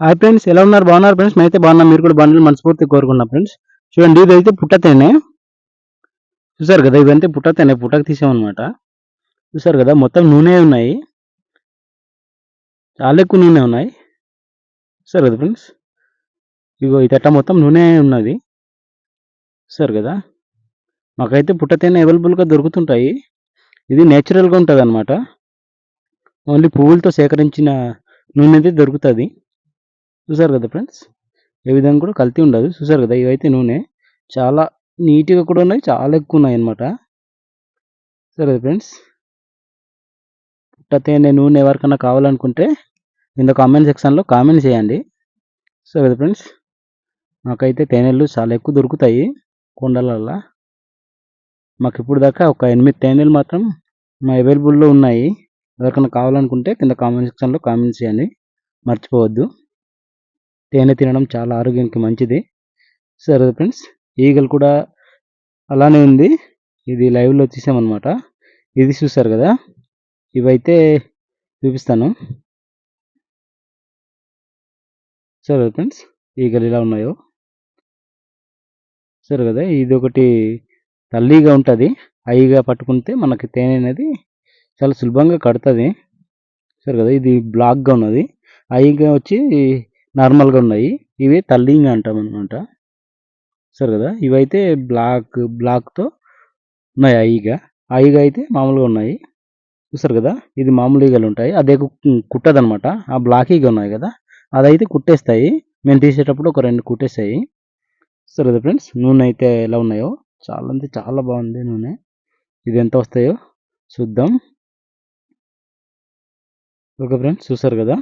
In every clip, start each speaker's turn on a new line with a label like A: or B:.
A: Hi friends ఎలా ఉన్నారు? బాగున్నారు ఫ్రెండ్స్ మేమైతే బాగున్నాం. మీరు కూడా బాగున్నారు మనస్ఫూర్తి కోరుకున్నాం ఫ్రెండ్స్ చూడండి ఇది అయితే పుట్టతేనే చూసారు కదా ఇవంతే పుట్టతేనే పుట్టకు తీసామన్నమాట. చూసారు కదా మొత్తం నూనె ఉన్నాయి. చాలా ఎక్కువ నూనె ఉన్నాయి. చూసారు కదా ఫ్రెండ్స్ ఇగో ఈ తట్ట మొత్తం నూనె ఉన్నది. చూసారు కదా? మాకైతే పుట్టతేనే అవైలబుల్గా దొరుకుతుంటాయి. ఇది నేచురల్గా ఉంటుంది అనమాట ఓన్లీ పువ్వులతో సేకరించిన నూనె అయితే దొరుకుతుంది. చూసారు కదా ఫ్రెండ్స్? ఏ విధంగా కూడా కల్తీ ఉండదు. చూసారు కదా? ఇవైతే నూనె. చాలా నీట్గా కూడా ఉన్నాయి. చాలా ఎక్కువ ఉన్నాయి అన్నమాట సరే కదా ఫ్రెండ్స్? పుట్ట తేనె నూనె ఎవరికైనా కావాలనుకుంటే కింద కామెంట్ సెక్షన్లో కామెంట్ చేయండి. సరే కదా ఫ్రెండ్స్? మాకైతే తేనెలు చాలా ఎక్కువ దొరుకుతాయి. కొండలల్లో. మాకు ఇప్పుడు దాకా ఒక ఎనిమిది తేనెలు మాత్రం మా అవైలబుల్లో ఉన్నాయి. ఎవరికైనా కావాలనుకుంటే కింద కామెంట్ సెక్షన్లో కామెంట్ చేయండి. మర్చిపోవద్దు. తేనె తినడం చాలా ఆరోగ్యానికి మంచిది. సరే ఫ్రెండ్స్ ఈగలు కూడా అలానే ఉంది. ఇది లైవ్లో తీసామన్నమాట. ఇది చూసారు కదా? ఇవైతే చూపిస్తాను. సరే ఫ్రెండ్స్ ఈగలు ఇలా ఉన్నాయో. సరే కదా? ఇది ఒకటి తల్లిగా ఉంటుంది. ఐగా పట్టుకుంటే మనకి తేనె అనేది చాలా సులభంగా కడుతుంది. సరే కదా ఇది బ్లాక్గా ఉన్నది. ఐగా వచ్చి నార్మల్గా ఉన్నాయి. ఇవి తల్లింగా అంటాం అనమాట సరే కదా ఇవైతే బ్లాక్ బ్లాక్తో ఉన్నాయి ఐగా ఐగా అయితే మామూలుగా ఉన్నాయి. చూసారు కదా ఇది మామూలు ఈగలు ఉంటాయి. అదే కుట్టదనమాట ఆ బ్లాక్ ఈగ ఉన్నాయి కదా అదైతే కుట్టేస్తాయి. మేము తీసేటప్పుడు ఒక రెండు కుట్టేస్తాయి సరే కదా ఫ్రెండ్స్ నూనె అయితే ఎలా ఉన్నాయో చాలా అంటే చాలా బాగుంది నూనె. ఇది ఎంత వస్తాయో చూద్దాం. ఓకే ఫ్రెండ్స్ చూసారు కదా?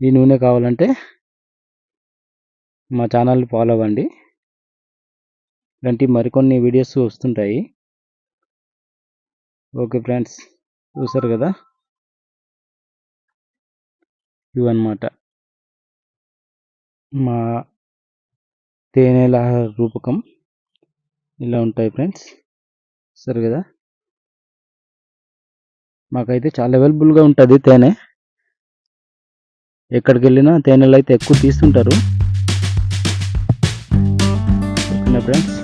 A: ఈ నూనె కావాలంటే మా ఛానల్ని ఫాలో అవ్వండి. ఇలాంటి మరికొన్ని వీడియోస్ వస్తుంటాయి. ఓకే ఫ్రెండ్స్ చూసారు కదా? ఇవన్నమాట మా తేనెల రూపకం. ఇలా ఉంటాయి ఫ్రెండ్స్ సరే కదా? మాకైతే చాలా అవైలబుల్గా ఉంటుంది తేనె. ఎక్కడికి వెళ్ళినా తేనెలు అయితే ఎక్కువ తీస్తుంటారు. ఫ్రెండ్స్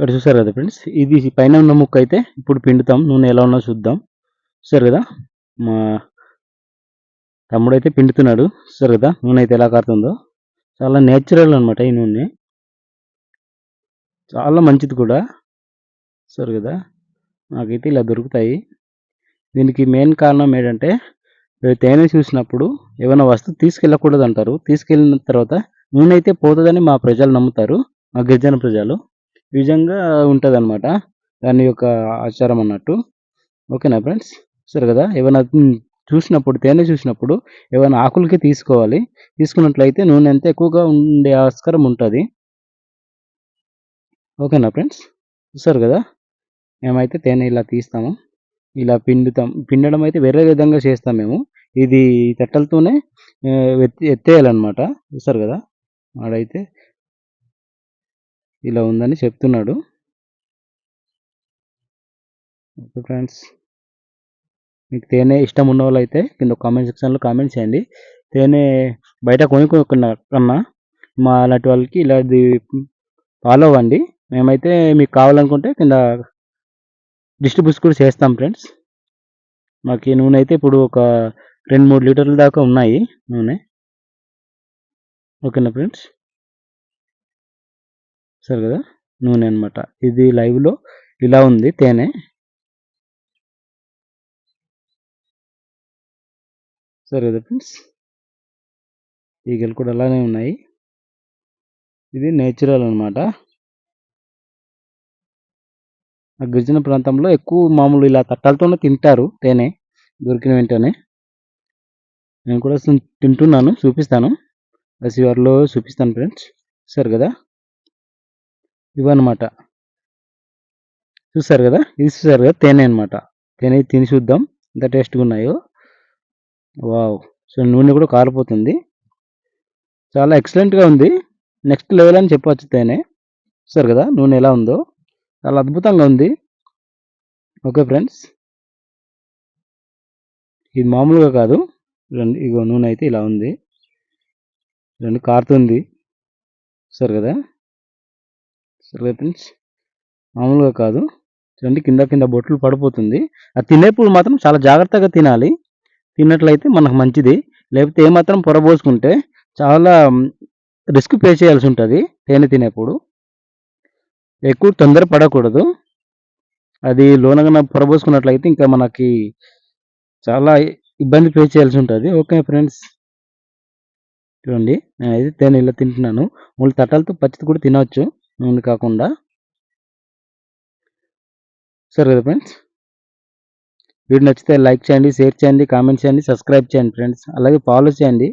A: ఇక్కడ చూసారు కదా ఫ్రెండ్స్ ఇది పైన ఉన్న ముక్క అయితే ఇప్పుడు పిండుతాం. నూనె ఎలా ఉన్నా చూద్దాం. చూసారు కదా? మా తమ్ముడు అయితే పిండుతున్నాడు. చూసారు కదా? నూనె అయితే ఎలా కారుతుందో. చాలా నేచురల్ అనమాట ఈ నూనె. చాలా మంచిది కూడా. చూసారు కదా? నాకైతే ఇలా దొరుకుతాయి. దీనికి మెయిన్ కారణం ఏంటంటే తేనె చూసినప్పుడు ఏమైనా వస్తువు తీసుకెళ్ళకూడదు అంటారు తీసుకెళ్ళిన తర్వాత నూనె అయితే పోతుందని మా ప్రజలు నమ్ముతారు. మా గిరిజన ప్రజలు. ఈ విధంగా ఉంటుంది అనమాట దాని యొక్క ఆచారం అన్నట్టు. ఓకేనా ఫ్రెండ్స్? సరే కదా ఏమైనా చూసినప్పుడు తేనె చూసినప్పుడు ఏమైనా ఆకులకి తీసుకోవాలి. తీసుకున్నట్లయితే నూనె ఎంత ఎక్కువగా ఉండే ఆస్కారం ఉంటుంది. ఓకేనా ఫ్రెండ్స్? చూసారు కదా మేమైతే తేనె ఇలా తీస్తాము. ఇలా పిండుతాం. పిండడం అయితే వేరే విధంగా చేస్తాం మేము. ఇది తట్టలతోనే ఎత్తేయాలన్నమాట. చూసారు కదా ఆడైతే ఇలా ఉందని చెప్తున్నాడు. Okay friends. మీకు తేనె ఇష్టం ఉన్న వాళ్ళైతే అయితే కింద కామెంట్ సెక్షన్లో కామెంట్ చేయండి. తేనె బయట కొనుక్కున్న కన్నా మా అలాంటి వాళ్ళకి ఇలాది ఫాలో అవ్వండి మేమైతే మీకు కావాలనుకుంటే కింద డిస్ట్రిబ్యూట్ కూడా చేస్తాం ఫ్రెండ్స్. మాకు ఈ నూనె అయితే ఇప్పుడు ఒక రెండు మూడు లీటర్ల దాకా ఉన్నాయి నూనె. ఓకేనా ఫ్రెండ్స్? సరే కదా? నూనె అనమాట ఇది లైవ్లో ఇలా ఉంది తేనె. సరే కదా ఫ్రెండ్స్? ఈగలు కూడా అలానే ఉన్నాయి. ఇది నేచురల్ అనమాట ఆ గిరిజన ప్రాంతంలో ఎక్కువ మామూలు ఇలా తట్టాలతోనే తింటారు తేనె. దొరికిన వెంటనే. నేను కూడా తింటున్నాను చూపిస్తాను. రసివారిలో చూపిస్తాను ఫ్రెండ్స్. సరే కదా? ఇవన్నమాట. చూసారు కదా? ఇది చూసారు కదా? తేనె అనమాట తేనె తిని చూద్దాం. ఎంత టేస్ట్గా ఉన్నాయో. వావ్! సో నూనె కూడా కారిపోతుంది చాలా ఎక్సలెంట్గా ఉంది. నెక్స్ట్ లెవెల్ అని చెప్పవచ్చు తేనె. చూసారు కదా? నూనె ఎలా ఉందో. చాలా అద్భుతంగా ఉంది. Okay friends. ఇది మామూలుగా కాదు. రెండు ఇగో నూనె అయితే ఇలా ఉంది. రెండు కారుతుంది. చూసారు కదా? సరే ఫ్రెండ్స్ మామూలుగా కాదు. చూడండి కింద కింద బొట్లు పడిపోతుంది. అది తినేప్పుడు మాత్రం చాలా జాగ్రత్తగా తినాలి. తిన్నట్లయితే మనకు మంచిది. లేకపోతే ఏమాత్రం పొరబోసుకుంటే చాలా రిస్క్ పే చేయాల్సి ఉంటుంది తేనె తినేప్పుడు. ఎక్కువ తొందర పడకూడదు. అది లోనగా పొరబోసుకున్నట్లయితే ఇంకా మనకి చాలా ఇబ్బంది పే చేయాల్సి ఉంటుంది. ఓకే ఫ్రెండ్స్ చూడండి నేనైతే తేనె ఇలా తింటున్నాను. మూడు తట్టాలతో పచ్చిది కూడా తినవచ్చు నూనె కాకుండా సరే కదా ఫ్రెండ్స్? వీడియో నచ్చితే లైక్ చేయండి షేర్ చేయండి కామెంట్ చేయండి సబ్స్క్రైబ్ చేయండి ఫ్రెండ్స్. అలాగే ఫాలో చేయండి.